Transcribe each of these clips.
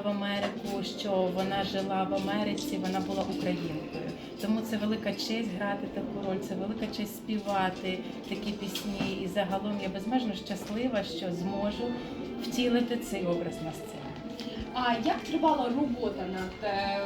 в Америку, що вона жила в Америці, вона була українкою. Тому це велика честь грати таку роль, це велика честь співати такі пісні. І загалом я безмежно щаслива, що зможу втілити цей образ на сцені. А як тривала робота над е,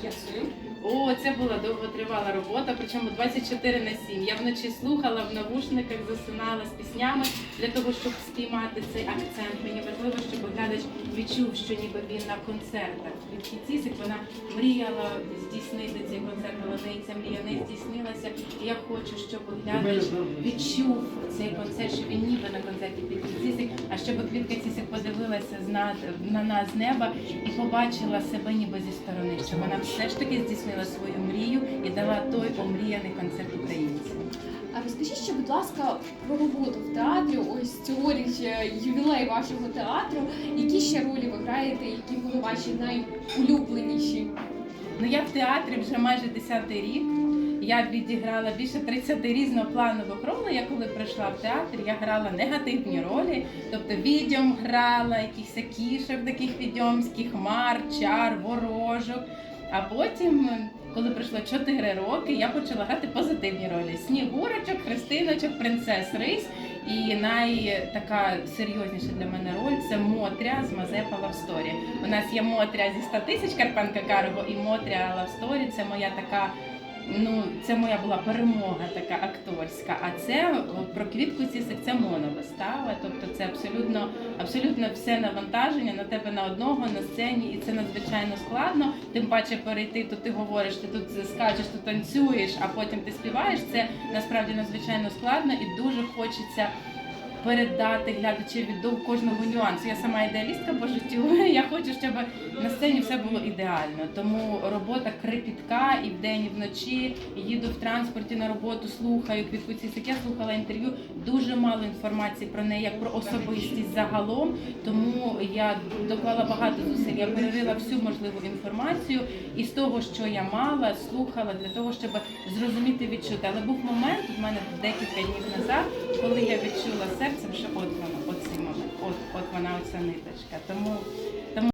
п'єсою? О, це була довготривала робота, причому 24 на 7. Я вночі слухала в навушниках, засинала з піснями для того, щоб спіймати цей акцент. Мені важливо, щоб глядач відчув, що ніби він на концертах. Від Цісик вона мріяла здійснити цей концерт, але ця мрія не здійснилася. Я хочу, щоб глядач відчув цей концерт, що він ніби на концерті під Цісик, а щоб Квітка Цісик подивилася на нас з неба і побачила себе ніби зі сторони, що вона все ж таки здійснила свою мрію і дала той омріяний концерт українцям. А розкажіть ще, будь ласка, про роботу в театрі. Ось цьогоріч е, ювілей вашого театру. Які ще ролі ви граєте, які були ваші найулюбленіші? Ну я в театрі вже майже 10 рік. Я відіграла більше 30 різнопланових ролей. Я коли прийшла в театр, я грала негативні ролі, тобто відьом грала, якихось кішок таких відьомських, хмар, чар, ворожок. А потім, коли пройшло 4 роки, я почала грати позитивні ролі: снігурочок, христиночок, принцес Рись. І найтака серйозніша для мене роль це Мотря з Мазепа Story. У нас є Мотря зі 100 тисяч Карпенка Карго і Мотря Story. Це моя така. Ну, це моя була перемога така акторська. А це про квітку цісик це моновистава. Тобто це абсолютно, абсолютно все навантаження на тебе на одного на сцені, і це надзвичайно складно. Тим паче перейти, то ти говориш, ти тут скачеш, то танцюєш, а потім ти співаєш. Це насправді надзвичайно складно і дуже хочеться. Передати глядачеві до кожного нюансу. Я сама ідеалістка по життю. Я хочу, щоб на сцені все було ідеально. Тому робота крипітка і вдень, і вночі. Їду в транспорті на роботу, слухаю квітку. Я слухала інтерв'ю. Дуже мало інформації про неї, як про особистість загалом. Тому я доклала багато зусиль. Я перерила всю можливу інформацію і з того, що я мала, слухала для того, щоб зрозуміти відчути. Але був момент у мене декілька днів назад, коли я відчула серцем, що от вона, от от, от вона, оця ниточка. Тому